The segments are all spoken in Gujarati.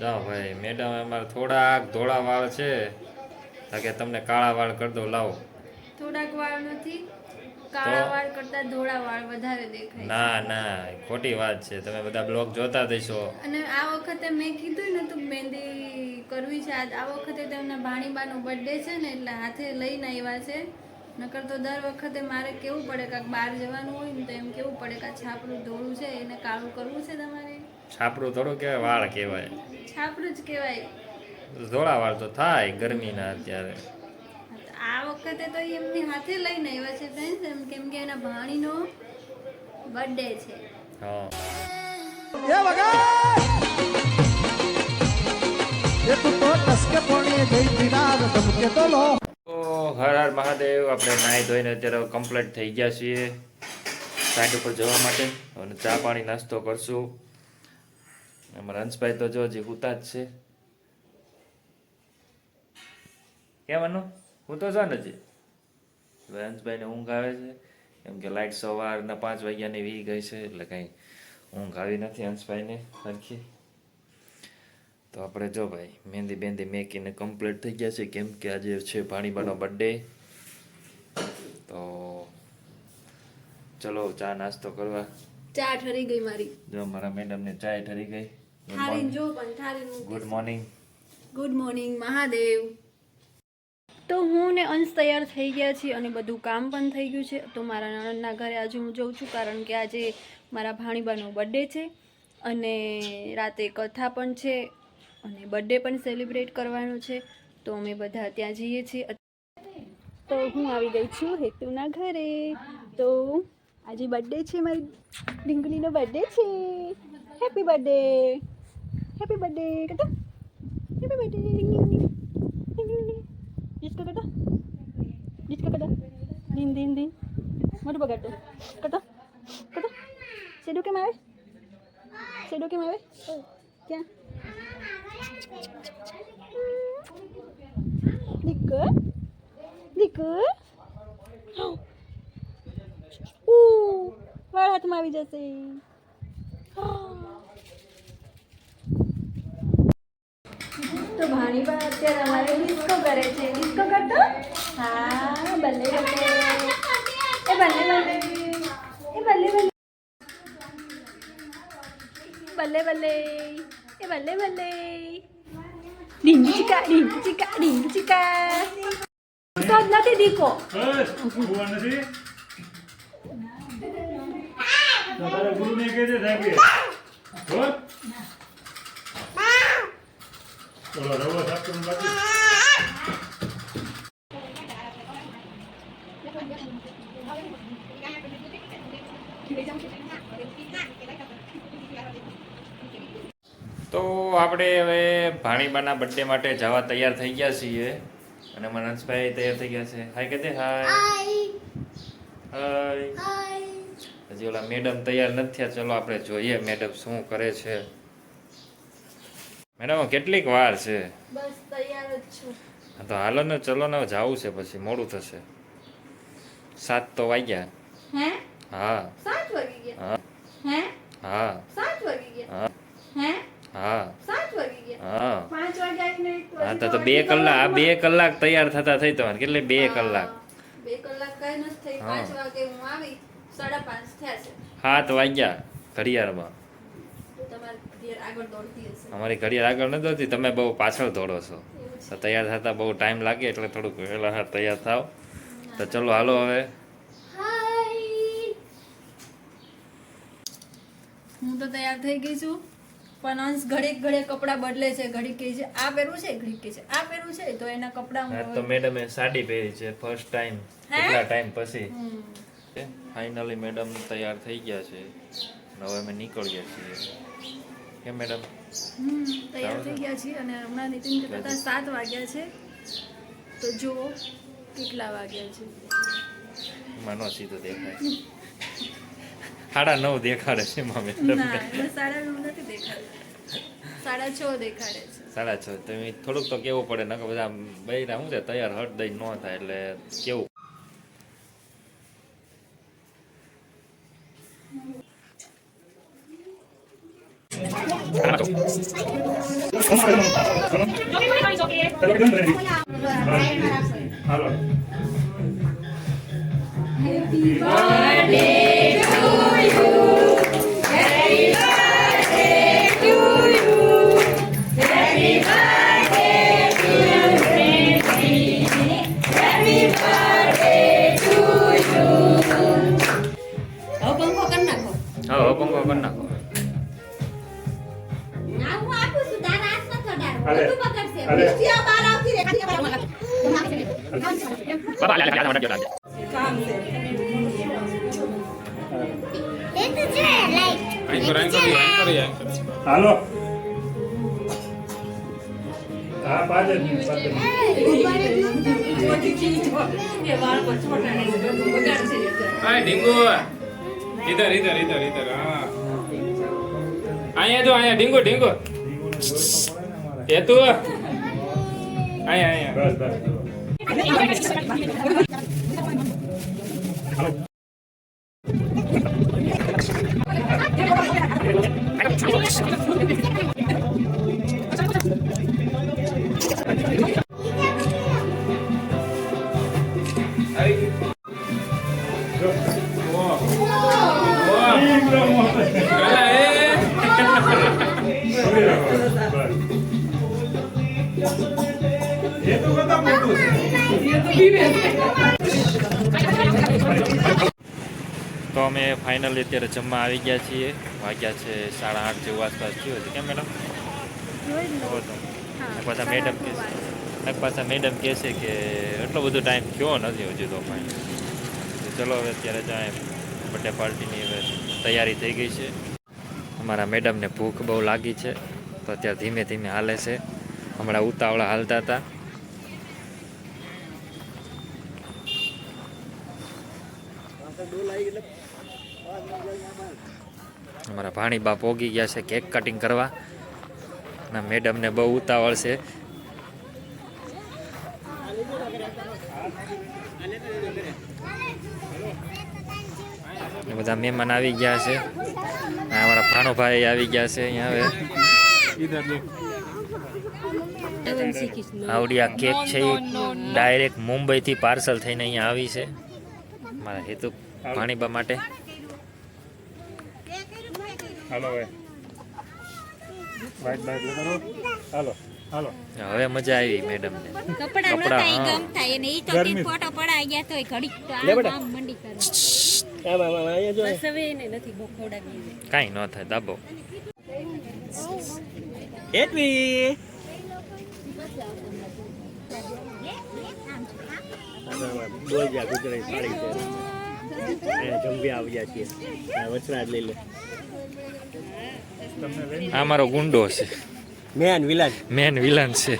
જાઓ ભાઈ મેડમ અમારે થોડાક ધોળા વાળ છે. કે તમને કાળા વાળ કરી દો લાવો. થોડાક વાળ નથી કાળા વાળ કરતા ધોળા વાળ વધારે દેખાય ના ના ખોટી વાત છે. તમે બધા બ્લોગ જોતા થઈશો અને આ વખતે મેં કીધું ને તું મહેંદી કરવી છે. આ વખતે તેમના ભાણીબાનો બર્થડે છે ને એટલે હાથે લઈને આવ્યા છે. નકર તો દર વખતે મારે કેવું પડે કાંક બહાર જવાનું હોય ને તો એમ કેવું પડે કે છાપરું ધોળું છે એને કાળું કરવું છે તમારે? છાપરું થોડું કહેવાય વાળ કહેવાય. છાપરું જ કહેવાય. ધોળા વાળ તો થાય ગરમીના અત્યારે. આ વખતે તો એમની હાથે લઈને આવ્યા છે ફ્રેન્ડ્સ એમ કેમ કે એના ભાણીનો બર્થડે છે. હા. હર મહાદેવ આપણે નાહી ધોઈને અત્યારે કમ્પ્લીટ થઈ ગયા છીએ. સાઈડ ઉપર જવા માટે અને ચા પાણી નાસ્તો કરશું. અમારા હંસભાઈ તો જો હજી હુતા જ છે. કેમ અનુ? હું તો છો ને હજી? હંસભાઈને ઊંઘ આવે છે. કેમ કે લાઈટ સવારના પાંચ વાગ્યાની વી ગઈ છે એટલે કાંઈ ઊંઘ આવી નથી હંસભાઈને સરખી તો આપણે જો ભાઈ મહેંદી બેંદી મેકીને કમ્પ્લીટ થઈ ગયા છે. કેમ કે આજે છે ભાણીબાનો બર્થડે તો ચલો ચા નાસ્તો કરવા. ચા ઠરી ગઈ મારી. જો મારા મેડમને ચાય ઠરી ગઈ. ઠારીને જો પણ થારીન good morning good morning Mahadev તો હું ને અંશ તૈયાર થઈ ગયા છીએ અને બધું કામ પણ થઈ ગયું છે. તો મારા નણંદના ઘરે આજે હું જઉં છું કારણ કે આજે મારા ભાણીબાનો બર્થડે છે અને રાતે કથા પણ છે અને બર્થડે પણ સેલિબ્રેટ કરવાનો છે. તો અમે બધા ત્યાં જઈએ છીએ. તો હું આવી ગઈ છું હેતુના ઘરે. તો આજે બર્થડે છે મારી ડીંગલીનો બર્થડે છે. હેપી બર્થડે હેપી બર્થડે કટા હેપી બર્થડે ડિસ્કો કટા ડિસ્કો કટા દિન દિન દિન મોટું બગાડતો કટા કટા શેડો કેમ આવે શેડો કેમ આવે ક્યાં લીકર લીકર ઉ વાળ હાથમાં આવી જશે તો પણ અત્યારે અમારે ડિસ્કો કરે છે. ડિસ્કો કરતો? હા, ભલે બલ્લે એ ભલે ભલે. એ ભલે ભલે. બલ્લે બલ્લે એ ભલે બલ્લે ડીંગી ચીકા ડીંગી ચીકા ડીંગી ચીકા તો નથી. દીકો તારા ગુરુને કહેજે સાહેબ હો ચલો રવો સાફ કરવાનું તો આપણે હવે ભાણીબાના બર્થડે માટે જવા તૈયાર થઈ ગયા છીએ. અને મનસભાઈ તૈયાર થઈ ગયા છે. હાય કહેતે હાય હાય હજી ઓલા મેડમ તૈયાર નથી થયા. ચલો આપણે જોઈએ મેડમ શું કરે છે. મેડમ કેટલીક વાર છે. બસ તૈયાર જ છું. હા તો હાલો ને ચલો ને જવું છે પછી મોડું થશે. સાત તો વાગ્યા. હે? હા. સાત વાગી ગયા? હા. હે? સાત વાગી ગયા? હા. હે? સાત વાગી ગયા? હા. પાંચ વાગ્યા એક મિનિટ હા તો બે કલાક આ બે કલાક તૈયાર થતા થઈ તમારે. કેટલી બે કલાક? બે કલાક કઈ નથી થઈ. પાંચ વાગે હું આવી સાડા પાંચ થયા છે. સાત વાગ્યા ઘડિયાળમાં તો તમારી ઘેર આગળ દોડતી હશે અમારી ઘડિયાળ આગળ નથી હોતી તમે બહુ પાછળ દોડો છો. તો તૈયાર થતા બહુ ટાઈમ લાગે એટલે થોડુંક વહેલા તૈયાર થાવ તો ચલો હાલો હવે. હું તો તૈયાર થઈ ગઈ છું પણ અંશ ઘડીક ઘડીક કપડાં બદલે છે. ઘડીક કહે છે આ પહેરવું છે? ઘડીક કહે છે આ પહેરવું છે? તો એના કપડાં હું તો મેડમે સાડી પહેરી છે ફર્સ્ટ ટાઈમ કેટલા ટાઈમ પછી. ફાઇનલી મેડમ તૈયાર થઈ ગયા છે. હવે અમે નીકળીએ છીએ. કેમ મેડમ? તૈયાર થઈ ગયા છીએ અને હમણાં નીતિન કહેતા સાત વાગ્યા છે. તો જુઓ કેટલા વાગ્યા છે. માનો તો દેખાય સાડા નવ દેખાડે છે ના એમાં સાડા નવ નથી દેખાડે. સાડા છ દેખાડે છે. સાડા છ. તમે થોડુંક તો કેવું પડે નકર બધા બૈરા શું છે તૈયાર હટ દઈ ન થાય એટલે કેવું? હાલો હવે Bapak Ayo, ayo, ayo, ayo. Halo. Apa aja nih? Hai, Dingu. Itu, itu, itu, itu. Ah. Ayo itu, ayo Dingu, Dingu. Itu. Ya ayo, ayo. Bas, bas, bas. I think તો અમે ફાઇનલી અત્યારે જમવા આવી ગયા છીએ. વાગ્યા છે સાડા આઠ જેવું આસપાસ થયું છે કેમ મેડમ? પાછા મેડમ કહે છે પાછા મેડમ કહે છે કે એટલો બધો ટાઈમ થયો નથી હજુ તો ફાઇનલ ચલો હવે અત્યારે જાય બર્થડે પાર્ટીની હવે તૈયારી થઈ ગઈ છે. અમારા મેડમને ભૂખ બહુ લાગી છે. તો અત્યારે ધીમે ધીમે હાલે છે. હમણાં ઉતાવળા હાલતા હતા. અમારા ભાણીબા પોગી ગયા છે કેક કટિંગ કરવા. અને મેડમને બહુ ઉતાવળ છે. બધા મહેમાન આવી ગયા છે. અમારા ભાણુભાઈ આવી ગયા છે અહીંયા હવે. આવડી આ કેક છે ડાયરેક્ટ મુંબઈથી પાર્સલ થઈને અહીંયા આવી છે. મારા હેતુ ભાણીબા માટે. હાલો હવે. વાઈટ બાઈટ કરો હાલો હાલો. હવે મજા આવી મેડમને. કપડા કપડાં, નતા ઈ ગમ થાય. એને ઈ તો ટી ફોટો પડાઈ ગયા તો ઘડી તો આમ આમ મંડી કરે. બસ હવે એને નથી બહુ કાઈ ન થાય દાબો. આ મારો ગુંડો છે. મેન વિલન મેન વિલન છે.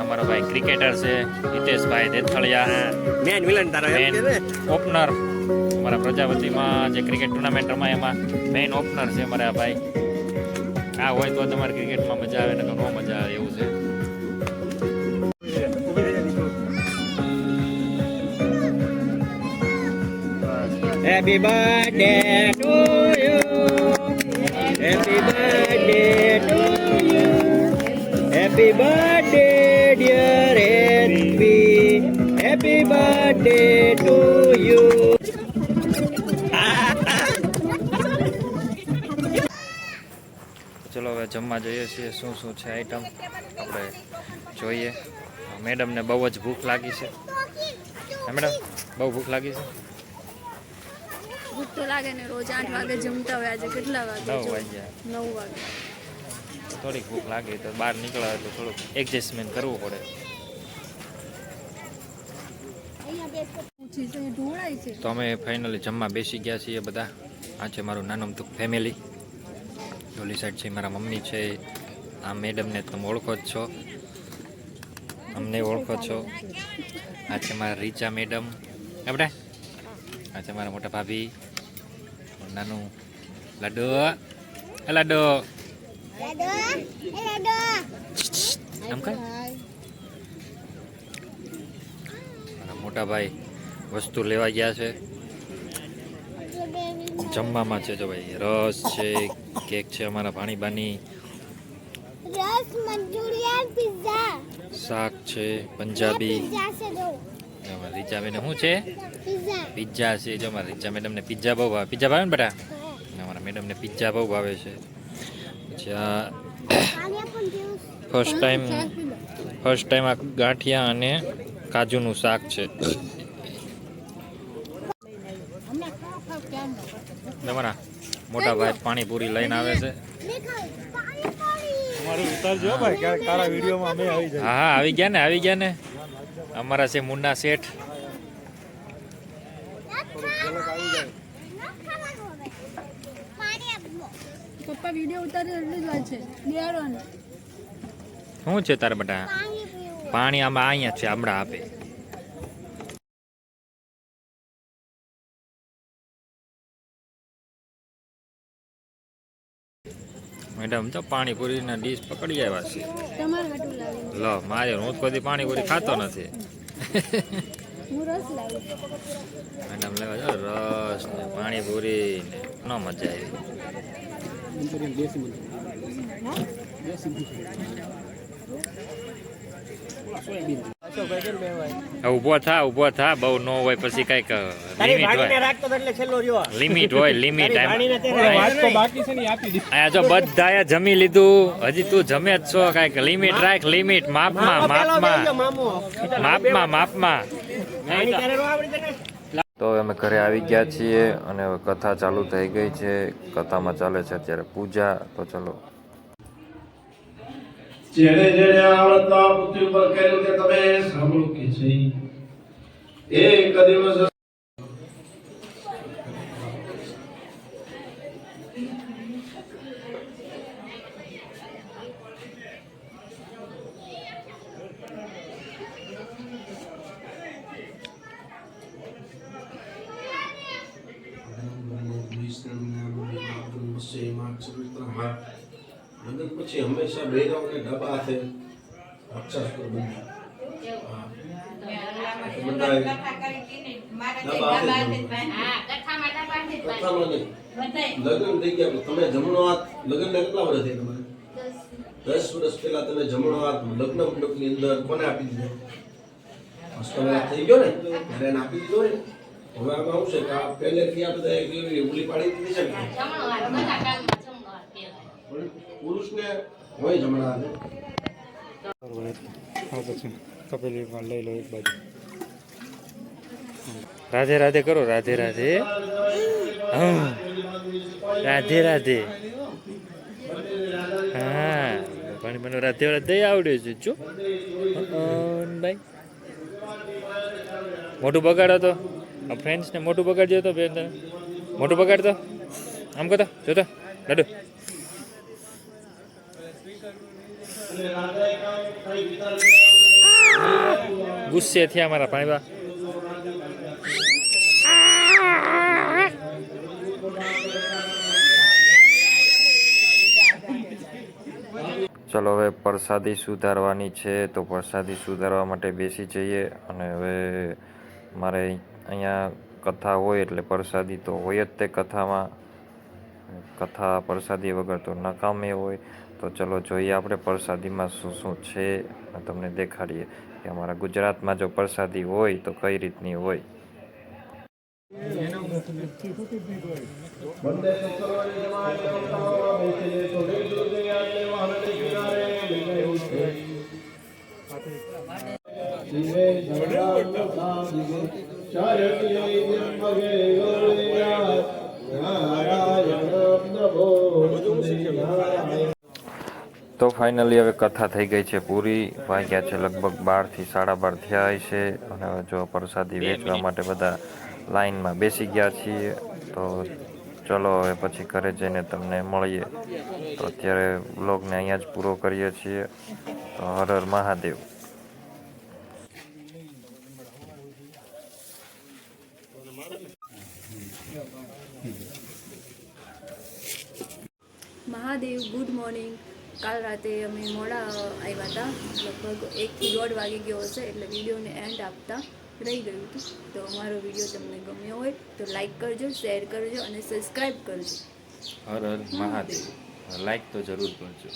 અમારો ભાઈ ક્રિકેટર છે હિતેશભાઈ દેથળિયા. મેન વિલન તારો મેન ઓપનર. અમારા પ્રજાપતિમાં જે ક્રિકેટ ટુર્નામેન્ટ રમાય એમાં મેઇન ઓપનર છે મારા ભાઈ. આ હોય તો તમારે ક્રિકેટમાં મજા આવે ને તો ન મજા આવે એવું છે. Happy birthday to you happy birthday to you. Happy birthday, dear happy Happy birthday to you ચલો હવે જમવા જઈએ છીએ. શું શું છે આઈટમ આપણે જોઈએ. મેડમને બહુ જ ભૂખ લાગી છે. મેડમ? બહુ ભૂખ લાગી છે? ભૂખ તો લાગે ને રોજ આઠ વાગે જમતા હોય આજે કેટલા વાગે નવ વાગ્યા. નવ વાગે. થોડીક ભૂખ લાગે તો બહાર નીકળ્યા તો થોડુંક એડજસ્ટમેન્ટ કરવું પડે. તો અમે ફાઇનલી જમવા બેસી ગયા છીએ બધા. આ છે મારું નાનું અમથું ફેમિલી ઓલી સાઈડ છે મારા મમ્મી છે. આ મેડમને તમે ઓળખો જ છો. અમને ઓળખો છો. આ છે મારા રીચા મેડમ આપણે આ છે મારા મોટા ભાભી. નાનું લાડો એ લાડો આમ કર મોટા ભાઈ વસ્તુ લેવા ગયા છે. જમવામાં છે જો ભાઈ. રસ છે કેક છે અમારા ભાણીબાની રસ મંચુરિયન પિઝા. શાક છે પંજાબી. છે દો રીચાબેન શું છે? પિઝા. છે. જો અમારા રીચા મેડમને પિઝા બહુ ભાવે. પિઝા ભાવે ને બેટા અમારા મેડમને પિઝા બહુ ભાવે છે. ફર્સ્ટ ટાઈમ ફર્સ્ટ ટાઈમ આ ગાંઠિયા અને કાજુનું શાક છે. તમારા મોટા ભાઈ પાણીપુરી લઈને આવે છે. અમારું હા આવી ગયા ને આવી ગયા ને. અમારા છે મુન્ના શેઠ. પાણી આપો પપ્પા વીડિયો ઉતારે એટલી જ વાત છે. બિયારણ શું છે તારા બેટા પાણી આમાં અહીંયા છે હમણાં આપે. મેડમ તો પાણીપુરીના ડીશ પકડી આવ્યા છે. તમારે લો મારે હું તો કદી પાણીપુરી ખાતો નથી. હું રસ લાવી. મેડમ લેવા જો રસ ને પાણીપુરી ને ન મજા આવી. હવે ઊભો થા ઊભો થા બહુ નો હોય પછી કંઈક લિમિટ હોય. રાખતો તો એટલે છેલ્લો રહ્યો. લિમિટ હોય લિમિટ તારી ભાણીને તે વાત તો બાકી છે ને એ આપી દી અહીંયા જો બધાએ જમી લીધું. હજી તું જમે જ છો કંઈક લિમિટ રાખ લિમિટ માપમાં માપમાં માપમાં. માપમાં તો હવે અમે ઘરે આવી ગયા છીએ અને હવે કથા ચાલુ થઈ ગઈ છે. કથામાં ચાલે છે અત્યારે પૂજા. તો ચલો. જેણે જેણે આવડતા પૃથ્વી પર કર્યું તે તમે સાંભળો કે છે એક દિવસ પછી હંમેશા બહેરાઓને ડબ્બા હાથે અક્ષર કરો બંધ લગ્ન થઈ ગયા તમે જમણો હાથ લગ્ન કેટલા વર્ષ થયા તમારે? દસ. વર્ષ પહેલા તમે જમણો હાથ લગ્ન મંડપની અંદર કોને આપી દીધો? હસ્તવાળા થઈ ગયો ને? ત્યારે એને આપી દીધો ને. હવે આમાં શું છે કે આ પહેલેથી આ બધા એક એવી ઉલી પાડી દીધી છે ને? પુરુષને હોય જમણા હાથે. પછી તપેલીમાં લઈ લો એક બાજુ. રાધે રાધે કરો, રાધે રાધે. હમ. રાધે રાધે. હા, પણ મને રાધે રાધે આવડે છે જો ભાઈ. મોટું બગાડો તો. ફ્રેન્ડ્સને મોટું બગાડજો તો બેન તમે મોટું બગાડતો? આમ કહો તો જોતો? લાડુ. ગુસ્સે થયા મારા પાણીબા ચલો, હવે પ્રસાદી સુધારવાની છે, તો પ્રસાદી સુધારવા માટે બેસી જઈએ અને હવે મારે અહીંયા કથા હોય એટલે પ્રસાદી તો હોય જ તે કથામાં. કથા, પ્રસાદી વગર તો નકામે હોય. તો ચલો જોઈએ આપણે પ્રસાદીમાં શું શું છે તમને દેખાડીએ કે અમારા ગુજરાતમાં જો પ્રસાદી હોય તો કઈ રીતની હોય. વંદે તો ફાઇનલી હવે કથા થઈ ગઈ છે પૂરી. વાગ્યા છે લગભગ બારથી સાડા બાર થયા છે અને હવે જો પ્રસાદી વેચવા માટે બધા લાઈનમાં બેસી ગયા છીએ તો ચલો હવે પછી ઘરે જઈને તમને મળીએ. તો અત્યારે બ્લોગને અહીંયા જ પૂરો કરીએ છીએ. તો Har Har Mahadev. Mahadev good morning. કાલ રાતે અમે મોડા આવ્યા હતા. લગભગ એકથી દોઢ વાગી ગયો હશે એટલે વિડીયોને એન્ડ આપતા રહી ગયું હતું. તો અમારો વીડિયો તમને ગમ્યો હોય તો લાઈક કરજો શેર કરજો અને સબસ્ક્રાઈબ કરજો. હર હર મહાદેવ. લાઈક તો જરૂર કરજો.